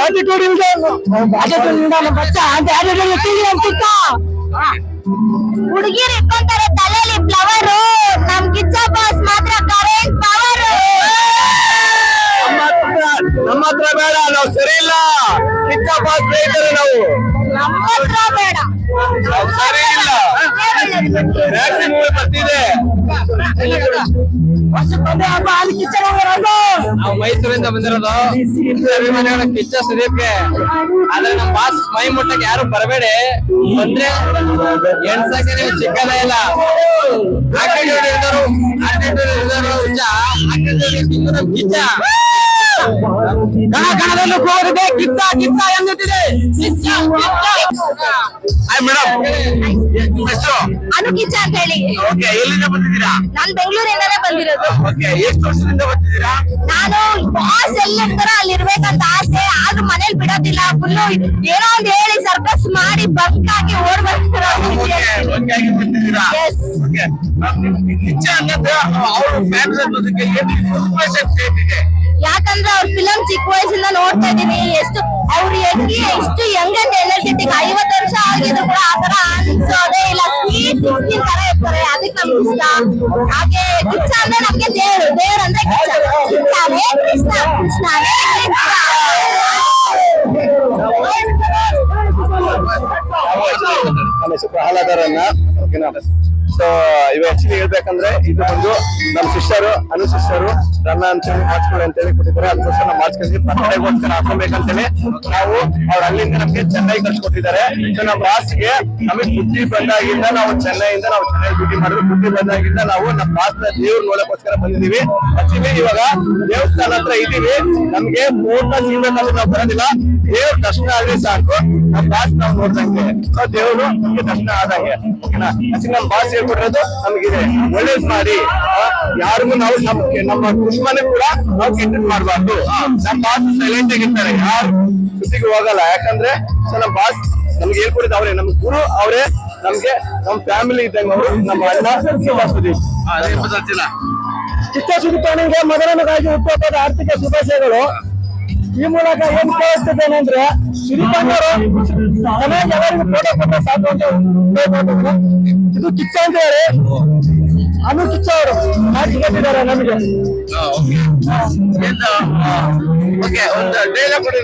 Attitude ಇಲ್ದೆ attitude ಇಲ್ಲ ನಮ್ಮ ಬಚ್ಚ ಅಂತ ಆಟಿಟ್ಯೂಡ್ ಇಟ್ಟಿಲ್ಲ ಅಂತಿತ್ತ ಹುಡುಗಿರು ಇಟ್ಕೊಂತಾರೆ ತಲೆಯಲ್ಲಿ ಫ್ಲವರ್ ನಮ್ ಕಿಚ್ಚ ಬಾಸ್ ಮಾತ್ರ ಕರೆಂಟ್ ಪವರ್ ನಮ್ಮ ಹತ್ರ ಬೇಡ ನಾವು ಸರಿ ಇಲ್ಲ. ಕಿಚ್ಚ ಬಾಸ್ ಸ್ನೇಹಿತರು ನಾವು. ನಮ್ಮ ಹತ್ರ ಬೇಡ. ಸರಿ ಇಲ್ಲ. ಬರ್ತಿದೆ. ನಾವು ಮೈಸೂರಿಂದ ಬಂದಿರೋದು. ಅಭಿಮಾನಿಗಳ ಕಿಚ್ಚ ಸುದೀಪ್ಗೆ. ಆದ್ರೆ ನಮ್ಮ ಬಾಸ್ ಮೈ ಮುಟ್ಟಕ್ಕೆ ಯಾರು ಬರಬೇಡಿ. ಬಂದ್ರೆ ಎಣ್ಸಕ್ಕೆ ನೀವು ಸಿಕ್ಕದೇ ಇಲ್ಲ. ಕಿಚ್ಚ. ಕಣ, ಕಣದಲ್ಲೂ ಕೂಗಿದೆ ಕಿತ್ತ ಕಿತ್ತ ಎಂದಿದೆ ಹಾಯ್ ಮೇಡಮ್ ಹೆಸರು ಅನು ಅಂತ ಹೇಳಿ. ಓಕೆ ಎಲ್ಲಿಂದ ಬಂದಿದ್ದೀರಾ? ನಾನು ಬೆಂಗಳೂರಿಂದನೇ ಬಂದಿರೋದು. ಓಕೆ ಎಷ್ಟು ವರ್ಷದಿಂದ ಬರ್ತಿದ್ದೀರಾ? ನಾನು ಬಾಸ್ ಎಲ್ಲಿರ್ತಾರ ಅಲ್ಲಿ ಇರ್ಬೇಕಂತ ಆಸೆ. ಆದ್ರೂ ಮನೇಲಿ ಬಿಡೋದಿಲ್ಲ. ಫುಲ್ಲು ಏನೋ ಒಂದ್ ಹೇಳಿ ಸರ್ಕಸ್ ಮಾಡಿ ಬಂಕ್ ಹಾಕಿ ಓಡ್ ಬರ್ತಾರ ಅನ್ನೋದು ಅವ್ರ ಫ್ಯಾಮಿಲಿ ಅನ್ನೋದಕ್ಕೆ ಏನು ಇನ್ಫಾರ್ಮೇಶನ್ ಇದೆ ಯಾಕಂದ್ರೆ ಅವ್ರ ಫಿಲಂ ಚಿಕ್ಕ ವಯಸ್ಸಿಂದ ನೋಡ್ತಾ ಇದೀನಿ ಎಷ್ಟು ಅವ್ರು ಹೆಂಗೆ ಎಷ್ಟು ಯಂಗ್ ಅಂಡ್ ಎನರ್ಜೆಟಿಕ್ ಐವತ್ತು ವರ್ಷ ಆಗಿದ್ರು ಕೂಡ ಆತರ ಅನ್ಸೋದೇ ಇಲ್ಲ. ಸ್ವೀಟ್ ತರ ಇರ್ತಾರೆ ಅದಕ್ಕೆ ನಮ್ಗೆ ಇಷ್ಟ. ಹಾಗೆ ಕಿಚ್ಚ ಅಂದ್ರೆ ನಮ್ಗೆ ದೇವ್ರು. ದೇವ್ರ ಅಂದ್ರೆ ಕಿಚ್ಚ. ಕೃಷ್ಣ. ಕೃಷ್ಣ ಕೃಷ್ಣನೇ ಹೆಸರು ಪ್ರಹ್ಲಾದರನ್ನ. ಸೊ ಇವ ಆಕ್ಚುಲಿ ಹೇಳ್ಬೇಕಂದ್ರೆ ಇದು ಬಂದು ನಮ್ಮ ಶಿಷ್ಯರು, ಅನು ಶಿಷ್ಯರು ರನ್ನ ಅಂತೇಳಿ ಅಂತ ಅಂತೇಳಿ ಕೊಟ್ಟಿದ್ದಾರೆ. ಅದಕ್ಕೋಸ್ಕರ ನಾವು ಮಾಡಿಸ್ಕೊಂಡ್ವಿ ಬರ್ತಡೆಗೋಸ್ಕರ ಹಾಕೋಬೇಕಂತೇಳಿ ನಾವು ಅವ್ರ ಅಲ್ಲಿಂದ ನಮ್ಗೆ ಚೆನ್ನೈ ಕಳ್ಸಿಕೊಟ್ಟಿದ್ದಾರೆ. ಸೊ ನಮ್ಮ ಬಾಸ್ಗೆ ನಮಗೆ ಬುದ್ಧಿ ಬಂದಾಗಿಂದ ನಾವು ಚೆನ್ನೈಯಿಂದ ನಾವು ಚೆನ್ನೈ ಡ್ಯೂಟಿ ಮಾಡಿದ್ರು ಬುದ್ಧಿ ಬಂದಾಗಿಂದ ನಾವು ನಮ್ಮ ಬಾಸ್ನ ದೇವ್ರ ನೋಡಕ್ಕೋಸ್ಕರ ಬಂದಿದೀವಿ ಆಕ್ಚುಲಿ ಇವಾಗ ದೇವಸ್ಥಾನ ಹತ್ರ ಇದೀವಿ ನಮ್ಗೆ ಮೂರ್ನ ಸೀಮೆ ನಾವು ಬರೋದಿಲ್ಲ. ದೇವ್ರ ದರ್ಶನ ಆಗಲಿ ಸಾಕು. ನಮ್ಮ ಬಾಸ್ ನಾವು ನೋಡ್ದಂಗೆ. ಸೊ ದೇವ್ರು ನಮ್ಗೆ ದರ್ಶನ ಆದಂಗೆ. ಓಕೆನಾ ಆಕ್ಚುಲಿ ನಮ್ಮ ಬಾಸ್ ಹೇಳ್ಕೊಟ್ಟಿರೋದು ನಮಗಿದೆ. ಒಳ್ಳೇದ್ ಮಾಡಿ. ಯಾರಿಗೂ ನಾವು ನಮ್ಗೆ ನಮ್ಮ ದುಶ್ಮನೆ ಕೂಡ ನಾವು ಕೆಟ್ಟದ್ ಮಾಡಬಾರ್ದು. ನಮ್ ಬಾಸ್ ಸೈಲೆಂಟ್ ಆಗಿರ್ತಾರೆ. ಯಾರು ಸುದ್ದಿಗೆ ಹೋಗಲ್ಲ. ಯಾಕಂದ್ರೆ ಸೊ ನಮ್ಮ ಬಾಸ್ ನಮ್ಗೆ ಹೇಳ್ಕೊಡಿದ ಅವ್ರೆ? ನಮ್ ಗುರು ಅವರೇ ನಮ್ಗೆ ನಮ್ ಫ್ಯಾಮಿಲಿ ಇದ್ದಂಗೆ ಅವರು ನಮ್ಮ ಅಣ್ಣ ಚಿತ್ತ ಸುದೀಪ್ ಕಿಚ್ಚ ಸುದೀಪನಿಗೆ ಮೊದಲನೇದಾಗಿ ಹುಟ್ಟುಹಬ್ಬದ ಆರ್ಥಿಕ ಶುಭಾಶಯಗಳು. ಈ ಮೂಲಕ ಏನ್ ಕೇಳಿಸ್ತಿದ್ದೇನೆ ಅಂದ್ರೆ ಚೆನ್ನಾಗಿ ಎಲ್ಲರಿಗೂ ಫೋಟೋ ಕೊಟ್ಟರೆ ಸಾಕು ಅಂತ. ಇದು ಕಿಚ್ಚ ಅಂತ ಹೇಳಿ. ಅನು ಕಿಚ್ಚ ಅವರು ಮಾಡಿಸಿಕೊಟ್ಟಿದ್ದಾರೆ ನಮಗೆ. ಓಕೆ. ಒಂದು ಡೈಲಾಗ್ ಕೊಡಿ.